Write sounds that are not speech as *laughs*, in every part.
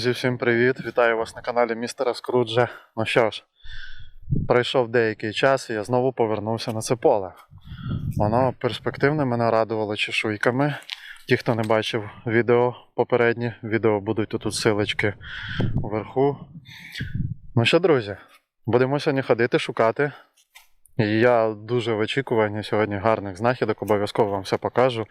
Друзі, всім привіт! Вітаю вас на каналі Містера Скруджа. Ну що ж, пройшов деякий час і я знову повернувся на це поле. Воно перспективне мене радувало чешуйками. Ті, хто не бачив відео попередні, відео будуть тут силочки вверху. Ну що, друзі, будемо сьогодні ходити, шукати. Я дуже в очікуванні сьогодні гарних знахідок, обов'язково вам все покажу.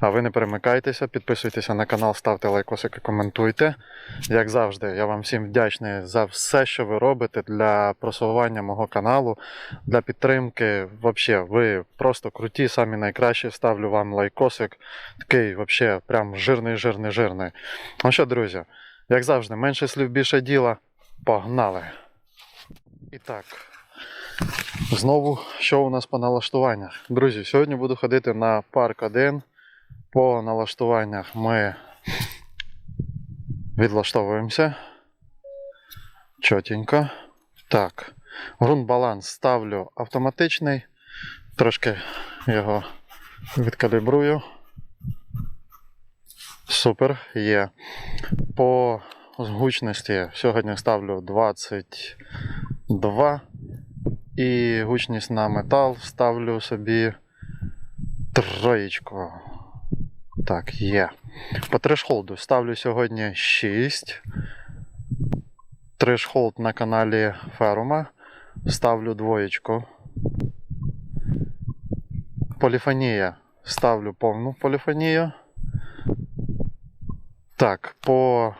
А ви не перемикайтеся, підписуйтеся на канал, ставте лайкосики, коментуйте. Як завжди, я вам всім вдячний за все, що ви робите для просування мого каналу, для підтримки. Взагалі, ви просто круті, самі найкращі. Ставлю вам лайкосик. Такий, взагалі, прям жирний, жирний, жирний. Ну що, друзі, як завжди, менше слів, більше діла. Погнали! І так. Знову, що у нас по налаштуваннях? Друзі, сьогодні буду ходити на парк 1. По налаштуваннях ми відлаштовуємося. Чотенько. Так. Грунт баланс ставлю автоматичний. Трошки його відкалібрую. Супер, є. По гучності сьогодні ставлю 22. І гучність на метал ставлю собі троєчку. Так, є. По трешхолду ставлю сьогодні 6. Трешхолд на каналі Ферума. Ставлю двоєчку. Поліфонія. Ставлю повну поліфонію. Так, по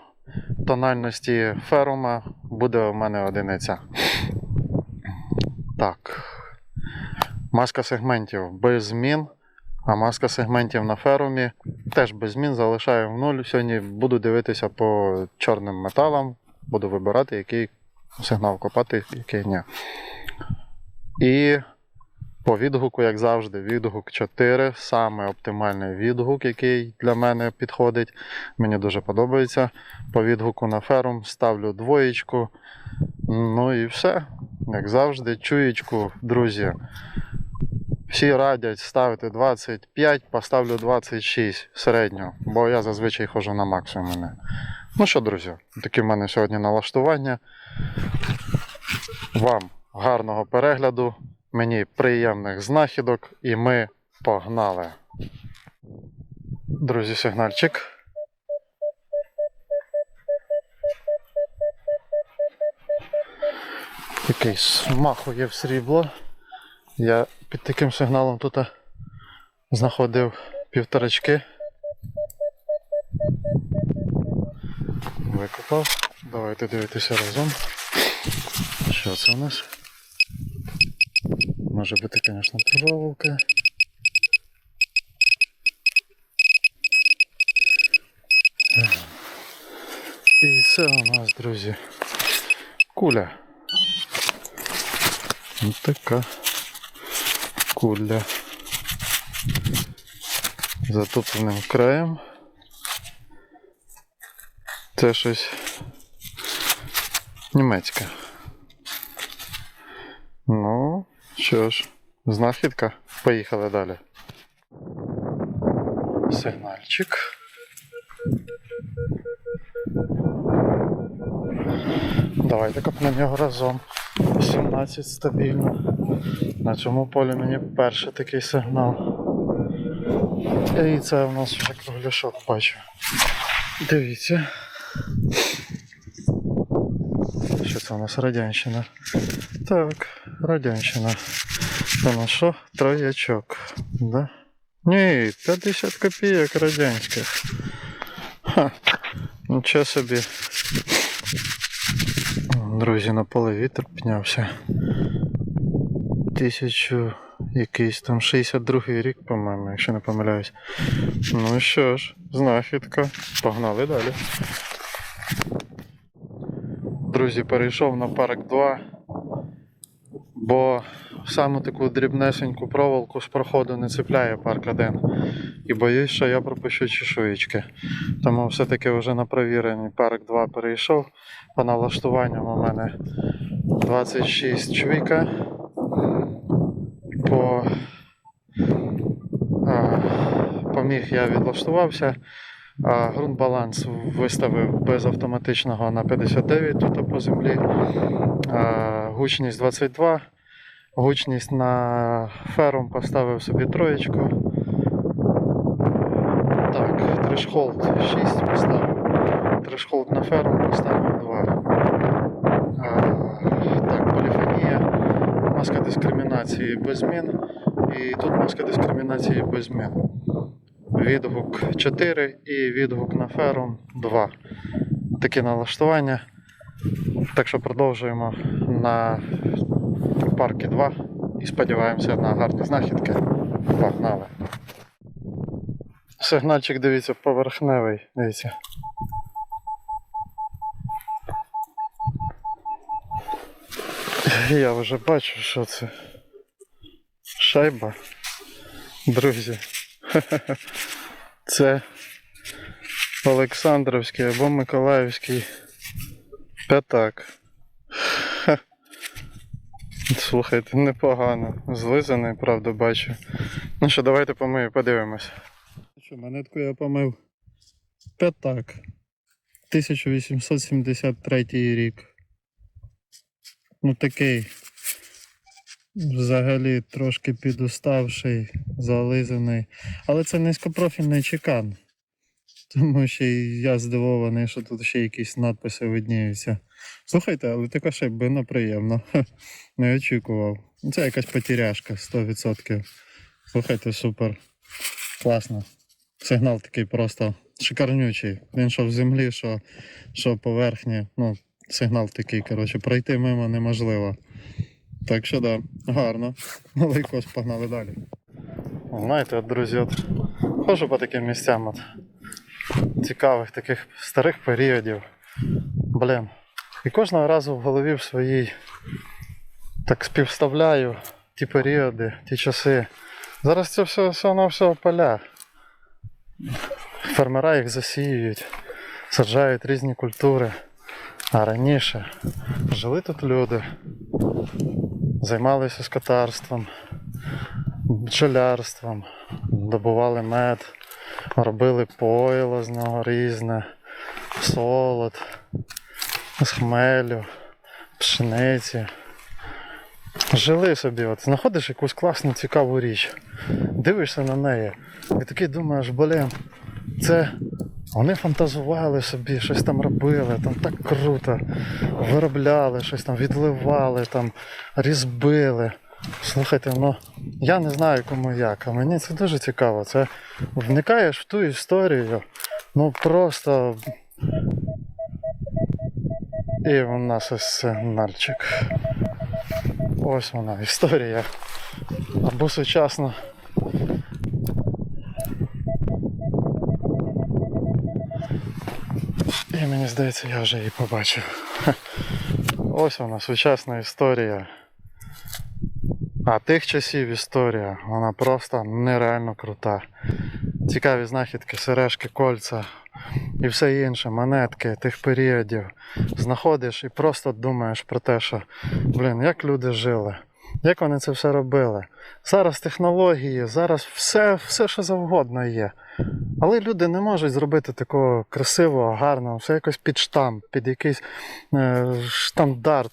тональності ферума буде у мене одиниця. Так. Маска сегментів без змін. А маска сегментів на ферумі теж без змін залишаю в нуль. Сьогодні буду дивитися по чорним металам, буду вибирати, який сигнал копати, який ні. І по відгуку, як завжди, відгук 4. Саме оптимальний відгук, який для мене підходить. Мені дуже подобається. По відгуку на ферум ставлю двоєчку. Ну і все. Як завжди, чуєчку, друзі. Всі радять ставити 25, поставлю 26 середньо, бо я зазвичай ходжу на максимум. Ну що, друзі, такі в мене сьогодні налаштування. Вам гарного перегляду, мені приємних знахідок і ми погнали. Друзі, сигнальчик. Такий смахує в срібло. Я під таким сигналом тут знаходив півторачки. Викопав. Давайте дивитися разом. Що це у нас? Може бути, звісно, проволока. І це у нас, друзі, куля. Ось така куля. Затопленим краєм. Це щось німецьке. Ну, що ж, знахідка. Поїхали далі. Сигнальчик. Давайте копнемо його разом. 17 стабільно. На цьому полі мені перший такий сигнал. І це у нас вже кругляшок бачу. Дивіться. Це у нас радянщина? Так, радянщина. Це на що? Троячок. Да? Ні, 50 копійок радянських. Ха, нічого собі. Друзі, на поле вітер піднявся. Тисячу якийсь там 62 рік, по-моєму, якщо не помиляюсь. Ну що ж, знахідка. Погнали далі. Друзі, перейшов на парк 2, бо саму таку дрібнесеньку проволоку з проходу не цепляє парк 1. І боюсь, що я пропущу чешуєчки. Тому все-таки вже на провірений парк 2 перейшов. По налаштуванням у мене 26 чвіка. По, а, по я відлаштувався. А ґрунт баланс виставив без автоматичного на 59 тут по землі. Гучність 22. Гучність на ферум поставив собі троєчку. Так, трешхолд 6 поставив. Трешхолд на ферум поставив 2. Так, поліфонія. Маска дискримінації без змін. І тут маска дискримінації без змін. Відгук 4 і відгук на ферум 2. Такі налаштування. Так що продовжуємо на парки 2 і сподіваємося на гарні знахідки. Погнали. Сигнальчик, дивіться, поверхневий. Дивіться. Я вже бачу, що це. Шайба. Друзі. *laughs* Це Олександровський або Миколаївський п'ятак. Ха. Слухайте, непогано. Злизаний, правда, бачу. Ну що, давайте помию, подивимось. Що, монетку я помив. П'ятак. 1873 рік. Ну такий. Взагалі трошки підуставший, зализаний. Але це низькопрофільний чекан. Тому що я здивований, що тут ще якісь надписи видніються. Слухайте, але така шайбина приємна. *laughs* Не очікував. Це якась потеряшка 100%. Слухайте, супер. Класно. Сигнал такий просто шикарнючий. Він що в землі, що, що поверхні. Ну, сигнал такий, коротше, пройти мимо неможливо. Так що да, гарно. Лайкос погнали далі. Знаєте, от, друзі, от ходжу по таким місцям от, цікавих таких старих періодів. Блін. І кожного разу в голові в своїй так співставляю ті періоди, ті часи. Зараз це все, все на все поля. Фермера їх засіюють, саджають різні культури. А раніше жили тут люди, займалися скотарством, бджолярством, добували мед, робили пойло з нього різне, солод, з хмелю, пшениці. Жили собі, от знаходиш якусь класну цікаву річ, дивишся на неї і такий думаєш, блін, це вони фантазували собі, щось там робили, там так круто, виробляли, щось там відливали, там різбили. Слухайте, ну я не знаю кому як, а мені це дуже цікаво. Це вникаєш в ту історію, ну просто. І у нас ось сигнальчик. Ось вона, історія. Або сучасна. І мені здається, я вже її побачив. Ось вона, сучасна історія. А тих часів історія, вона просто нереально крута. Цікаві знахідки, сережки, кольця і все інше, монетки тих періодів. Знаходиш і просто думаєш про те, що, блін, як люди жили, як вони це все робили. Зараз технології, зараз все, все що завгодно є. Але люди не можуть зробити такого красивого, гарного, все якось під штамп, під якийсь е, штандарт.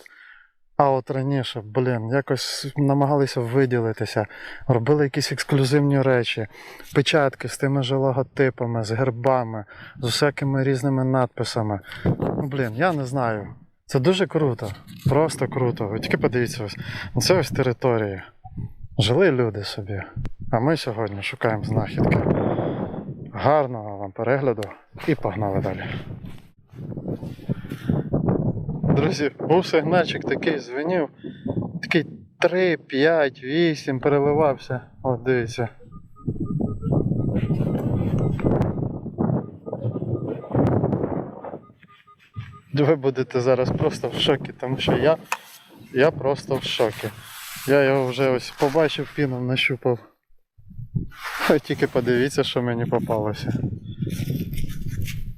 А от раніше, блін, якось намагалися виділитися, робили якісь ексклюзивні речі, печатки з тими же логотипами, з гербами, з усякими різними надписами. Блін, я не знаю. Це дуже круто, просто круто. Ви тільки подивіться ось. Це ось територія. Жили люди собі. А ми сьогодні шукаємо знахідки. Гарного вам перегляду і погнали далі. Друзі, був сигнальчик такий дзвенів, такий 3, 5, 8 переливався. От дивіться. Ви будете зараз просто в шокі, тому що я, я просто в шокі. Я його вже ось побачив, піном нащупав. Тільки подивіться, що мені попалося.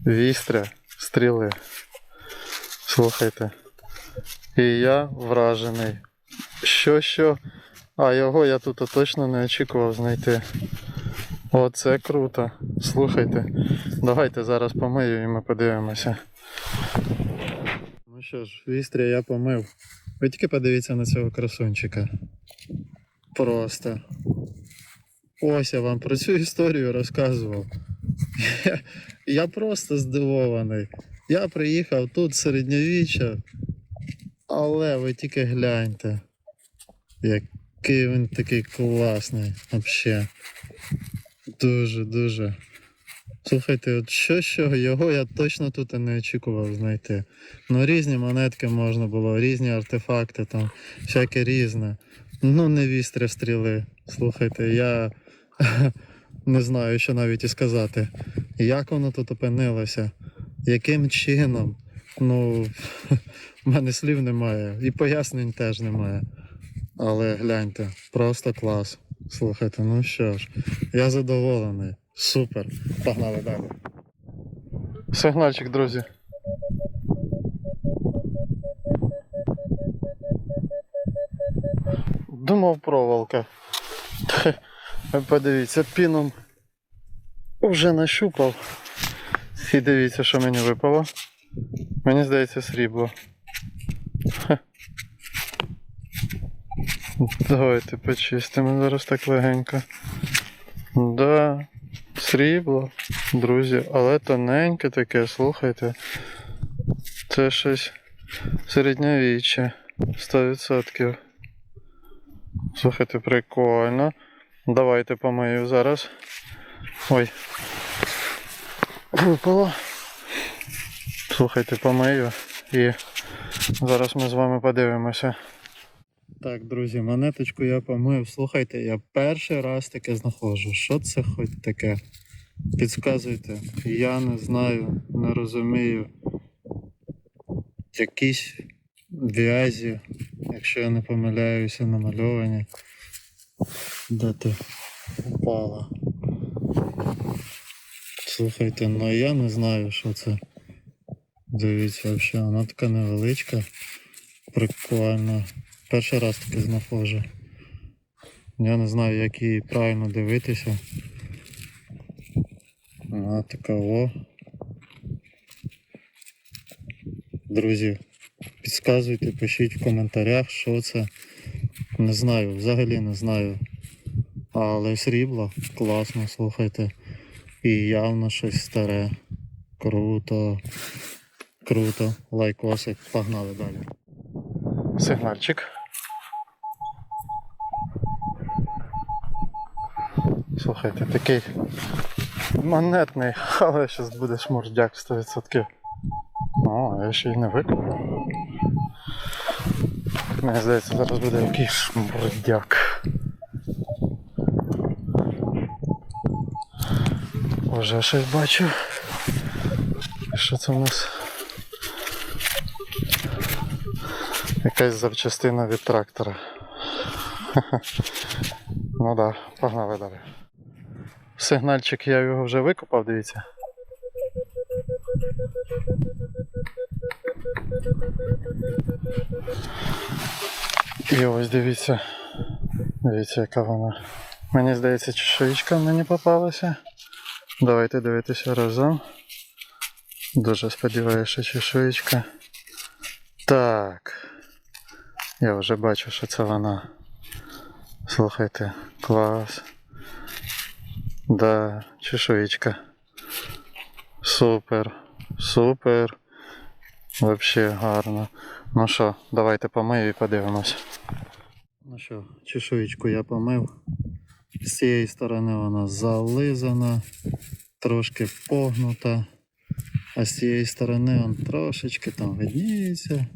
Вістря, стріли. Слухайте. І я вражений. Що що? А його я тут точно не очікував знайти. Оце круто. Слухайте. Давайте зараз помию і ми подивимося. Ну що ж, вістря я помив. Ви тільки подивіться на цього красунчика. Просто. Ось я вам про цю історію розказував. Я, *laughs* я просто здивований. Я приїхав тут середньовіччя, але ви тільки гляньте, який він такий класний взагалі. Дуже, дуже. Слухайте, от що що, його я точно тут і не очікував знайти. Ну, різні монетки можна було, різні артефакти, там, всяке різне. Ну, не вістря стріли. Слухайте, я не знаю, що навіть і сказати. Як воно тут опинилося? Яким чином? Ну, *laughs* в мене слів немає, і пояснень теж немає. Але гляньте, просто клас. Слухайте, ну що ж, я задоволений. Супер. Погнали далі. Сигнальчик, друзі. Думав проволока. *laughs* Подивіться, піном вже нащупав. І дивіться, що мені випало. Мені здається, срібло. Давайте почистимо зараз так легенько. Да, срібло, друзі, але тоненьке таке, слухайте. Це щось середньовіччя. 100%. Слухайте, прикольно. Давайте помию зараз. Ой. Випало. Слухайте, помию і зараз ми з вами подивимося. Так, друзі, монеточку я помив. Слухайте, я перший раз таке знаходжу. Що це хоч таке? Підсказуйте. Я не знаю, не розумію. Якісь в'язі, якщо я не помиляюся, намальовані. Де ти упала? Слухайте, ну я не знаю, що це. Дивіться, взагалі, вона така невеличка. Прикольно. Перший раз таке знаходжу. Я не знаю, як її правильно дивитися. Вона така о. Друзі, підказуйте, пишіть в коментарях, що це. Не знаю, взагалі не знаю. Але срібло класно, слухайте. І явно щось старе. Круто. Круто. Лайкосик. Погнали далі. Сигнальчик. Слухайте, такий монетний, але зараз буде шмурдяк 100%. О, я ще й не викупив. Мені здається, зараз буде якийсь шмурдяк. Вже щось бачу. Що це у нас? Якась запчастина від трактора. *laughs* Ну да, погнали далі. Сигнальчик я його вже викопав, дивіться. І ось дивіться. Дивіться, яка вона. Мені здається, чешуєчка мені попалася. Давайте дивитися разом. Дуже сподіваюся, чешуєчка. Так. Я вже бачу, що це вона. Слухайте, клас. Да, чешуєчка. Супер, супер. Вообще гарно. Ну що, давайте помию і подивимось. Ну що, чешуєчку я помив. З цієї сторони вона зализана, трошки погнута, а з цієї сторони он трошечки там видніється.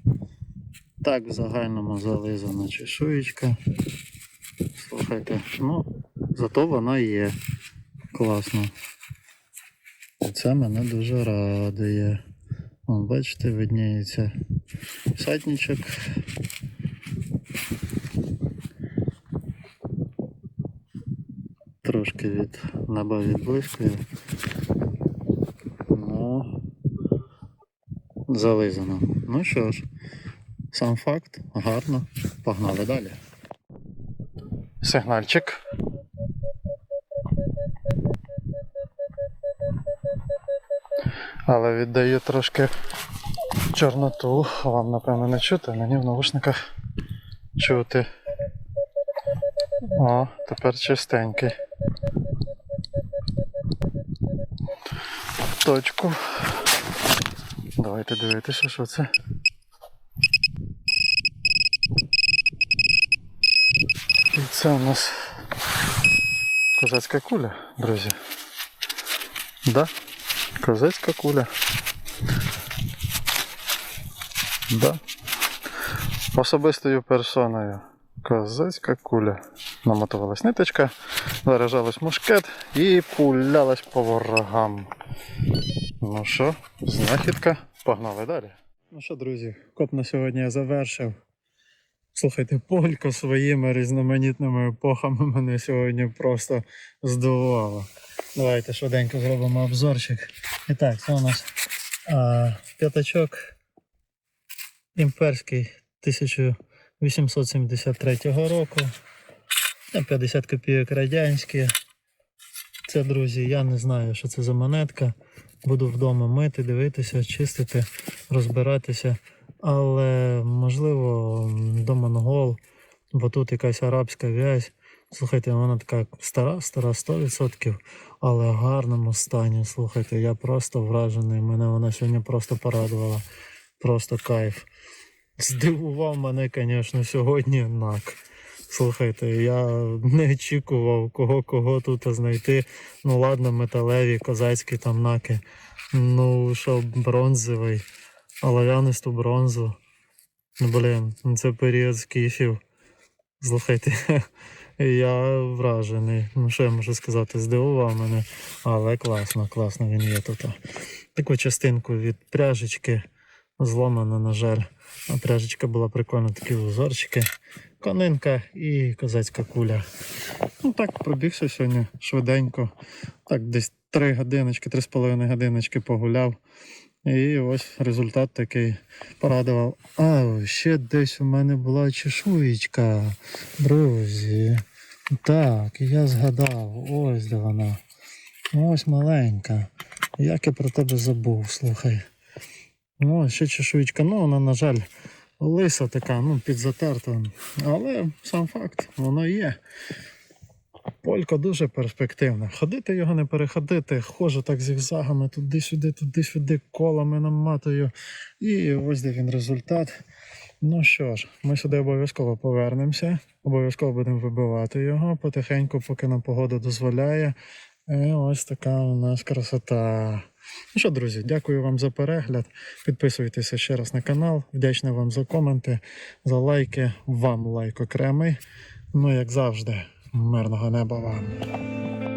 Так в загальному зализана чешуєчка. Слухайте, ну, зато вона є. Класно. І це мене дуже радує. Вон, бачите, видніється садничок. трошки від неба відблискує. Ну зализано. Ну що ж, сам факт, гарно, погнали далі. Сигнальчик. Але віддаю трошки чорноту, вам напевно не чути, мені в наушниках чути. О, тепер чистенький. Точку. Давайте дивитися, що це. І це у нас козацька куля, друзі. Да? Козацька куля. Да. Особистою персоною. Козацька куля. Намотувалась ниточка, заряджалась мушкет і пулялась по ворогам. Ну що, знахідка, погнали далі. Ну що, друзі, коп на сьогодні я завершив. Слухайте, полька своїми різноманітними епохами мене сьогодні просто здивувала. Давайте швиденько зробимо обзорчик. І так, це у нас а, п'ятачок імперський 1873 року. 50 копійок радянські. Це, друзі, я не знаю, що це за монетка. Буду вдома мити, дивитися, чистити, розбиратися. Але можливо до монгол, бо тут якась арабська вязь. Слухайте, вона така стара, стара 100%, але в гарному стані. Слухайте, я просто вражений. Мене вона сьогодні просто порадувала. Просто кайф. Здивував мене, звісно, сьогодні нак. Слухайте, я не очікував кого кого тут знайти. Ну ладно, металеві, козацькі там наки. Ну, що бронзовий, олов'янисту бронзу. Ну, блін, ну, це період скіфів. Слухайте, *laughs* я вражений. Ну, що я можу сказати, здивував мене, але класно, класно він є тут. Таку частинку від пряжечки зломана, на жаль. А пряжечка була прикольна, такі узорчики. Конинка і козацька куля. Ну так, пробігся сьогодні швиденько. Так, десь 3 годиночки, 3,5 годиночки погуляв. І ось результат такий порадував. А, ще десь у мене була чешуєчка. Друзі. Так, я згадав. Ось де вона. Ось маленька. Як я про тебе забув, слухай. Ось ще чешуєчка. Ну, вона, на жаль, лиса така, ну, підзатерта. Але сам факт, воно є. Полька дуже перспективна. Ходити його не переходити, ходжу так зігзагами, туди-сюди, туди-сюди, колами наматую. І ось де він результат. Ну що ж, ми сюди обов'язково повернемося, обов'язково будемо вибивати його потихеньку, поки нам погода дозволяє. І ось така у нас красота. Ну що, друзі, дякую вам за перегляд. Підписуйтеся ще раз на канал. Вдячний вам за коменти, за лайки. Вам лайк окремий. Ну, як завжди, мирного неба вам.